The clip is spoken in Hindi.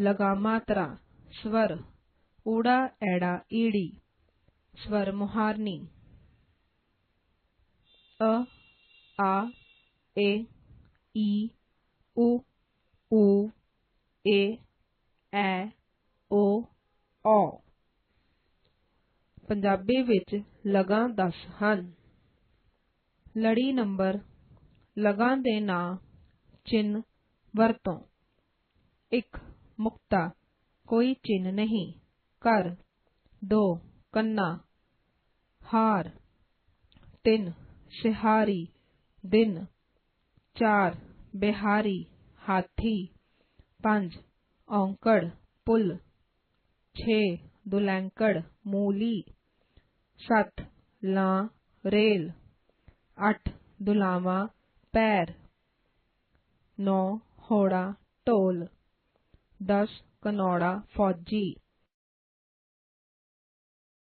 ਲਗਾ ਮਾਤਰਾ ਸਵਰ ਊੜਾ ਐੜਾ ਈੜੀ ਸਵਰ ਮੁਹਾਰਨੀ ਅ ਆ ਏ ਈ ਉ ਊ ਏ ਐ ਓ ਔ ਪੰਜਾਬੀ ਵਿੱਚ ਲਗਾਂ 10 ਹਨ ਲੜੀ ਨੰਬਰ ਲਗਾਂ ਦੇ ਨਾਂ ਚਿੰਨ ਵਰਤੋਂ 1 मुक्ता, कोई चिन्ह नहीं। कर, दो, कन्ना। हार, तीन, सिहारी। दिन, चार, बिहारी। हाथी, पाँच, औंकड़। पुल, छ, दुलैंकड़। मूली, सत, ला, रेल। अठ दुलावा। पैर, नौ, होड़ा, टोल। दस कनौड़ा फौजी।